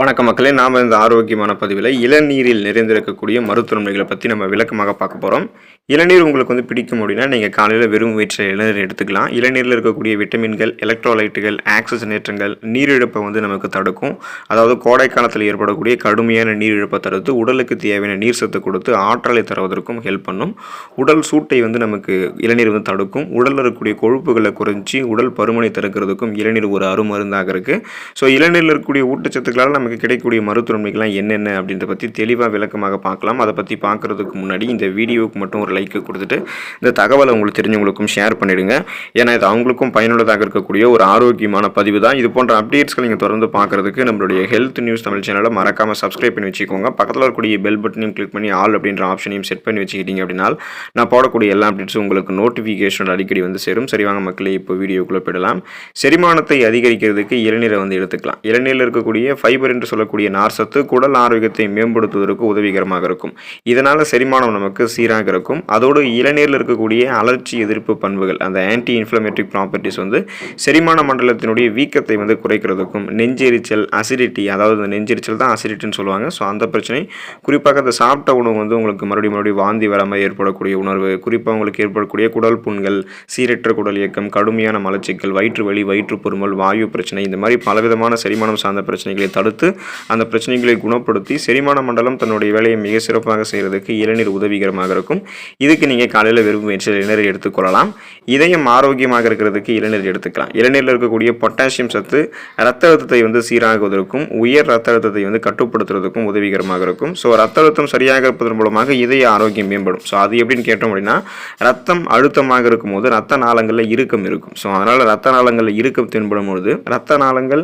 வணக்கம் மக்களே நாம் இந்த ஆரோக்கியமான பதிவில் இளநீரில் நிறைந்திருக்கக்கூடிய மருத்துவமனைகளை பற்றி நம்ம விளக்கமாக பார்க்க போகிறோம் இளநீர் உங்களுக்கு வந்து பிடிக்கும் அப்படின்னா நீங்கள் காலையில் வெறும் வயிற்றில் இளநீர் எடுத்துக்கலாம். இளநீரில் இருக்கக்கூடிய விட்டமின்கள் எலக்ட்ரோலைட்டுகள் ஆக்சஸ் நேற்றங்கள் நீரிழப்பை வந்து நமக்கு தடுக்கும். அதாவது கோடை காலத்தில் ஏற்படக்கூடிய கடுமையான நீரிழப்பை தடுத்து உடலுக்கு தேவையான நீர் சத்து கொடுத்து ஆற்றலை தருவதற்கும் ஹெல்ப் பண்ணும். உடல் சூட்டை வந்து நமக்கு இளநீர் வந்து தடுக்கும். உடலில் இருக்கக்கூடிய கொழுப்புகளை குறைஞ்சி உடல் பருமனை தடுக்கிறதுக்கும் இளநீர் ஒரு அருமருந்தாக இருக்குது ஸோ இளநீரில் இருக்கக்கூடிய ஊட்டச்சத்துக்களால் நமக்கு கிடைக்கக்கூடிய மருத்துவன்மைகள்லாம் என்னென்ன அப்படின்றத பற்றி தெளிவாக விளக்கமாக பார்க்கலாம். அதை பற்றி பார்க்குறதுக்கு முன்னாடி இந்த வீடியோவுக்கு மட்டும் ஒரு லைக்கு கொடுத்துட்டு இந்த தகவலை உங்களுக்கு தெரிஞ்சவங்களுக்கும் ஷேர் பண்ணிவிடுங்க ஏன்னா இது அவங்களுக்கும் பயனுள்ளதாக இருக்கக்கூடிய ஒரு ஆரோக்கியமான பதிவு தான். இது போன்ற அப்டேட்ஸ்களை நீங்கள் தொடர்ந்து பார்க்குறதுக்கு நம்மளுடைய ஹெல்த் நியூஸ் தமிழ் சேனலை மறக்காமல் சப்ஸ்கிரைப் பண்ணி வச்சுக்கோங்க. பக்கத்தில் இருக்கக்கூடிய பெல் பட்டனையும் கிளிக் பண்ணி ஆல் அப்படின்ற ஆப்ஷனையும் செட் பண்ணி வச்சுக்கிட்டீங்க அப்படின்னா நான் போடக்கூடிய எல்லா அப்டேட்ஸும் உங்களுக்கு நோட்டிஃபிகேஷன் அடிக்கடி வந்து சேரும். சரி வாங்க மக்களே இப்போ வீடியோக்குள்ளே போயிடலாம். செரிமானத்தை அதிகரிக்கிறதுக்கு இளநீரை வந்து எடுத்துக்கலாம். இளநீரில் இருக்கக்கூடிய ஃபைபர் என்று சொல்லக்கூடிய நார் சத்து குடல் ஆரோக்கியத்தை மேம்படுத்துவதற்கு உதவிகரமாக இருக்கும். இதனால் செரிமானம் நமக்கு சீராக இருக்கும். அதோடு இளநீரில் இருக்கக்கூடிய அலர்ச்சி எதிர்ப்பு பண்புகள் அந்த ஆன்டி இன்ஃப்ளமேட்டிக் ப்ராப்பர்ட்டிஸ் வந்து செரிமான மண்டலத்தினுடைய வீக்கத்தை வந்து குறைக்கிறதுக்கும் நெஞ்செரிச்சல் அசிடிட்டி அதாவது இந்த நெஞ்செரிச்சல் தான் அசிடிட்டின்னு சொல்லுவாங்க. ஸோ அந்த பிரச்சனை குறிப்பாக அந்த சாப்பிட்ட உணவு வந்து உங்களுக்கு மறுபடியும் மறுபடியும் வாந்தி வராமல் ஏற்படக்கூடிய உணர்வு குறிப்பாக உங்களுக்கு ஏற்படக்கூடிய குடல் புண்கள் சீரற்ற குடல் இயக்கம் கடுமையான மலச்சிக்கல் வயிற்று வலி வயிற்று பொறுமல் வாயு பிரச்சனை இந்த மாதிரி பலவிதமான செரிமானம் சார்ந்த பிரச்சனைகளை தடுத்து அந்த பிரச்சனைகளை குணப்படுத்தி செரிமான மண்டலம் தன்னுடைய வேலையை மிக சிறப்பாக செய்கிறதுக்கு இளநீர் உதவிகரமாக இருக்கும். இதுக்கு நீங்கள் காலையில் வெறும் முயற்சியில் இளநீர் எடுத்துக்கொள்ளலாம் இதயம் ஆரோக்கியமாக இருக்கிறதுக்கு இளநீர் எடுத்துக்கலாம். இளநீரில் இருக்கக்கூடிய பொட்டாசியம் சத்து ரத்த அழுத்தத்தை வந்து சீராகுவதற்கும் உயர் ரத்த அழுத்தத்தை வந்து கட்டுப்படுத்துறதுக்கும் உதவிகரமாக இருக்கும். ஸோ ரத்த அழுத்தம் சரியாக இருப்பதன் மூலமாக இதய ஆரோக்கியம் மேம்படும். ஸோ அது எப்படின்னு கேட்டோம் அப்படின்னா ரத்தம் அழுத்தமாக இருக்கும்போது ரத்த நாளங்களில் இறுக்கம் இருக்கும். ஸோ அதனால் ரத்த நாளங்களில் இறுக்கம் தென்படும் பொழுது ரத்த நாளங்கள்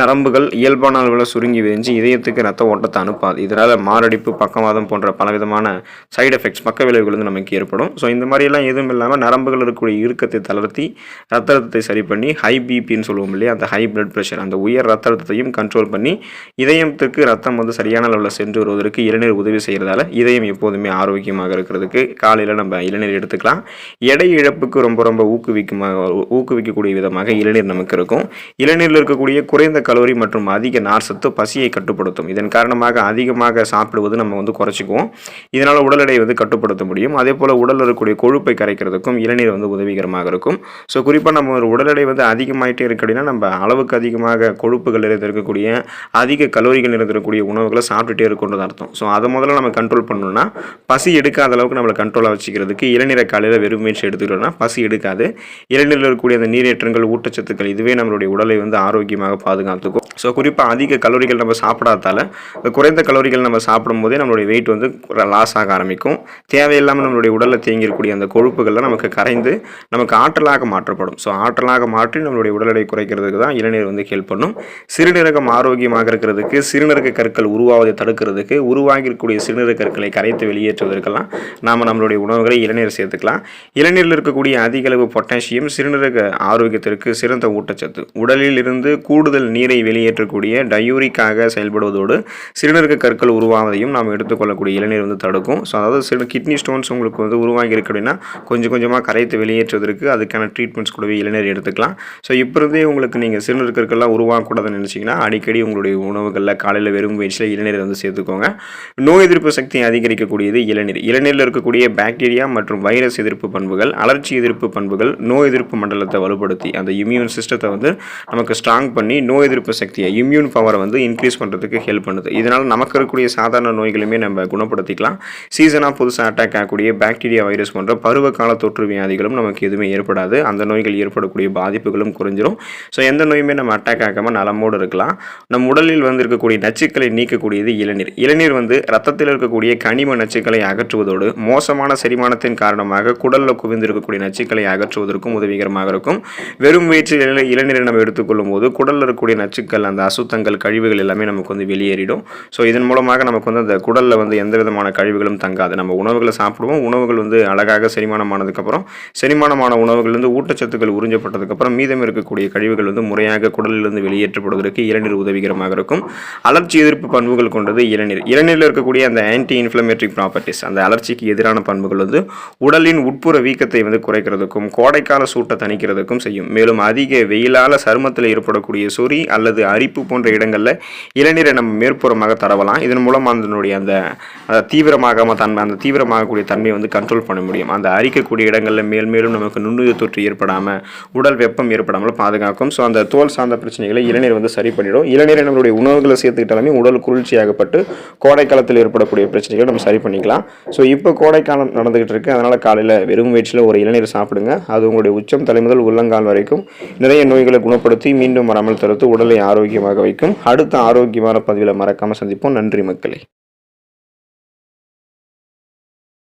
நரம்புகள் இயல்பான அளவில் சுருங்கி விரிஞ்சு இதயத்துக்கு ரத்த ஓட்டத்தை அனுப்பாது. இதனால் மாரடைப்பு பக்கவாதம் போன்ற பலவிதமான சைடு எஃபெக்ட்ஸ் பக்க விளைவுகள் வந்து நமக்கு ஏற்படும். ஸோ இந்த மாதிரியெல்லாம் எதுவும் இல்லாமல் நரம்புகள் இருக்கக்கூடிய இறுக்கத்தை தளர்த்தி ரத்த அழுத்தத்தை சரி பண்ணி ஹை பிபின்னு சொல்லுவோம் இல்லையா அந்த ஹை பிளட் ப்ரெஷர் அந்த உயர் ரத்த அழுத்தத்தையும் கண்ட்ரோல் பண்ணி இதயத்துக்கு ரத்தம் வந்து சரியான அளவில் சென்று வருவதற்கு இளநீர் உதவி செய்கிறதால இதயம் எப்போதுமே ஆரோக்கியமாக இருக்கிறதுக்கு காலையில் நம்ம இளநீர் எடுத்துக்கலாம். எடை இழப்புக்கு ரொம்ப ரொம்ப ஊக்குவிக்குமாக ஊக்குவிக்கக்கூடிய விதமாக இளநீர் நமக்கு இருக்கும். இளநீரில் இருக்கக்கூடிய குறைந்த கலோரி மற்றும் அதிக நார்சத்து சத்து பசியை கட்டுப்படுத்தும். இதன் காரணமாக அதிகமாக சாப்பிடுவது நம்ம வந்து குறைச்சிக்குவோம். இதனால் உடல் எடையை வந்து கட்டுப்படுத்த முடியும். அதே போல் உடலில் இருக்கக்கூடிய கொழுப்பை கரைக்கிறதுக்கும் இளநீர் வந்து உதவிகரமாக இருக்கும். ஸோ குறிப்பாக நம்ம ஒரு உடல் எடை வந்து அதிகமாகிட்டே இருக்கு அப்படின்னா நம்ம அளவுக்கு அதிகமாக கொழுப்புகள் நிறைந்திருக்கக்கூடிய அதிக கலோரிகள் நிறைந்திருக்கக்கூடிய உணவுகளை சாப்பிட்டுட்டே இருக்கணும்னு அர்த்தம். ஸோ அதை முதல்ல நம்ம கண்ட்ரோல் பண்ணணும்னா பசி எடுக்காத அளவுக்கு நம்மளை கண்ட்ரோலாக வச்சுக்கிறதுக்கு இளநீரை காலையில் வெறும் முயற்சி எடுத்துக்கிட்டோம்னா பசி எடுக்காது. இளநீரில் இருக்கக்கூடிய அந்த நீரேற்றங்கள் ஊட்டச்சத்துக்கள் இதுவே நம்மளுடைய உடலை வந்து ஆரோக்கியமாக பாதுகாத்துக்கும். ஸோ குறிப்பாக அதிக கலோரிகள் நம்ம சாப்பிடாதால குறைந்த கலோரிகள் நம்ம சாப்பிடும்போதே நம்மளுடைய வெயிட் வந்து லாஸ் ஆக ஆரம்பிக்கும். தேவையில்லாமல் நம்மளுடைய உடலில் தேங்கி இருக்கக்கூடிய அந்த கொழுப்புகள்லாம் நமக்கு கரைந்து நமக்கு ஆற்றலாக மாற்றப்படும். ஸோ ஆற்றலாக மாற்றி நம்மளுடைய உடல் எடை குறைக்கிறதுக்கு தான் இளநீர் வந்து ஹெல்ப் பண்ணும். சிறுநீரகம் ஆரோக்கியமாக இருக்கிறதுக்கு சிறுநீரக கற்கள் உருவாவதை தடுக்கிறதுக்கு உருவாகி இருக்கக்கூடிய சிறுநீரக கற்களை கரைத்து வெளியேற்றுவதற்கெல்லாம் நாம் நம்மளுடைய உணவுகளை இளநீர் சேர்த்துக்கலாம். இளநீரில் இருக்கக்கூடிய அதிக அளவு பொட்டாசியம் சிறுநீரக ஆரோக்கியத்திற்கு சிறந்த ஊட்டச்சத்து. உடலில் இருந்து கூடுதல் நீரை வெளியேற்றக்கூடிய டயூரிக்காக செயல்படுவதோடு சிறுநீரக கற்கள் உருவாவதையும் நாம் எடுத்துக்கொள்ளக்கூடிய இளநீர் வந்து தடுக்கும். ஸோ அதாவது சிறு கிட்னி ஸ்டோன்ஸ் உங்களுக்கு வந்து உருவாகி இருக்கு அப்படின்னா கொஞ்சம் கொஞ்சமாக கரைத்து வெளியேற்றுவதற்கு அதுக்கான ட்ரீட்மெண்ட்ஸ் கூடவே இளநீர் எடுத்துக்கலாம். ஸோ இப்போ இருந்தே உங்களுக்கு நீங்கள் சிறுநீரக கற்கள்லாம் உருவாகக்கூடாதுன்னு நினச்சிங்கன்னா அடிக்கடி உங்களுடைய உணவுகளில் காலையில் வெறும் வயிற்றில் இளநீர் வந்து சேர்த்துக்கோங்க. நோய் எதிர்ப்பு சக்தியை அதிகரிக்கக்கூடியது இளநீர். இளநீரில் இருக்கக்கூடிய பாக்டீரியா மற்றும் வைரஸ் எதிர்ப்பு பண்புகள் அலர்ச்சி எதிர்ப்பு பண்புகள் நோய் எதிர்ப்பு மண்டலத்தை வலுப்படுத்தி அந்த இம்யூன் சிஸ்டத்தை வந்து நமக்கு ஸ்ட்ராங் பண்ணி நோய் எதிர்ப்பு சக்தி சக்தியை இம்யூன் பவரை வந்து இன்க்ரீஸ் பண்ணுறதுக்கு ஹெல்ப் பண்ணுது. இதனால் நமக்கு இருக்கக்கூடிய சாதாரண நோய்களுமே நம்ம குணப்படுத்திக்கலாம். சீசனாக புதுசாக அட்டாக் ஆகக்கூடிய பாக்டீரியா வைரஸ் போன்ற பருவ கால தொற்று வியாதிகளும் நமக்கு எதுவுமே ஏற்படாது. அந்த நோய்கள் ஏற்படக்கூடிய பாதிப்புகளும் குறைஞ்சிரும். ஸோ எந்த நோயுமே நம்ம அட்டாக் ஆகாமல் நலமோடு இருக்கலாம். நம் உடலில் வந்து இருக்கக்கூடிய நச்சுக்களை நீக்கக்கூடியது இளநீர். இளநீர் வந்து ரத்தத்தில் இருக்கக்கூடிய கனிம நச்சுக்களை அகற்றுவதோடு மோசமான செரிமானத்தின் காரணமாக குடலில் குவிந்து இருக்கக்கூடிய நச்சுக்களை அகற்றுவதற்கும் உதவிகரமாக இருக்கும். வெறும் வயிற்றில் இளநீரை நம்ம எடுத்துக்கொள்ளும் போது குடலில் இருக்கக்கூடிய நச்சுக்கள் அந்த அசுத்தங்கள் கழிவுகள் எல்லாமே நமக்கு வந்து வெளியேறிடும். ஸோ இதன் மூலமாக நமக்கு வந்து அந்த குடலில் வந்து எந்த விதமான கழிவுகளும் தங்காது. நம்ம உணவுகளை சாப்பிடுவோம். உணவுகள் வந்து அழகாக செரிமானமானதுக்கப்புறம் செரிமானமான உணவுகள் வந்து ஊட்டச்சத்துக்கள் உறிஞ்சப்பட்டதுக்கப்புறம் மீதம் இருக்கக்கூடிய கழிவுகள் வந்து முறையாக குடலிலிருந்து வெளியேற்றப்படுவதற்கு இளநீர் உதவிகரமாக இருக்கும். அலர்ச்சி எதிர்ப்பு பண்புகள் கொண்டது இளநீர். இளநீரில் இருக்கக்கூடிய அந்த ஆன்டி இன்ஃப்ளமேட்டரி ப்ராப்பர்ட்டிஸ் அந்த அலர்ச்சிக்கு எதிரான பண்புகள் வந்து உடலின் உட்புற வீக்கத்தை வந்து குறைக்கிறதுக்கும் கோடைக்கால சூட்டை தணிக்கிறதுக்கும் செய்யும். மேலும் அதிக வெயிலால் சருமத்தில் ஏற்படக்கூடிய சொறி அல்லது அரிப்பு போன்ற இடங்களில் இளநீரை நம்ம மேற்புறமாக தடவலாம். இதன் மூலம் அதனுடைய அந்த தீவிரமாக தீவிரமாகாம தன்மை அந்த தீவிரமாகக்கூடிய தன்மையை வந்து கண்ட்ரோல் பண்ண முடியும். அந்த அரிக்கக்கூடிய இடங்களில் மேல் மேலும் நமக்கு நுண்ணுயிர் தொற்று ஏற்படாமல் உடல் வெப்பம் ஏற்படாமல் பாதுகாக்கும். ஸோ அந்த தோல் சார்ந்த பிரச்சனைகளை இளநீர் வந்து சரி பண்ணிடும் இளநீரை நம்மளுடைய உணவுகளை சேர்த்துக்கிட்டாலுமே உடல் குளிர்ச்சியாகப்பட்டு கோடை காலத்தில் ஏற்படக்கூடிய பிரச்சனைகளை நம்ம சரி பண்ணிக்கலாம். ஸோ இப்போ கோடைக்காலம் நடந்துகிட்டு இருக்கு. அதனால் காலையில் வெறும் வயிற்றில் ஒரு இளநீர் சாப்பிடுங்க. அது உங்களுடைய உச்சம் தலைமுதல் உள்ளங்கால் வரைக்கும் நிறைய நோய்களை குணப்படுத்தி மீண்டும் வராமல் தடுத்து உடலை ஆரோக்கியமாக வைக்கும். அடுத்த ஆரோக்கியமான பதிவில் மறக்காமல் சந்திப்போம். நன்றி மக்களே.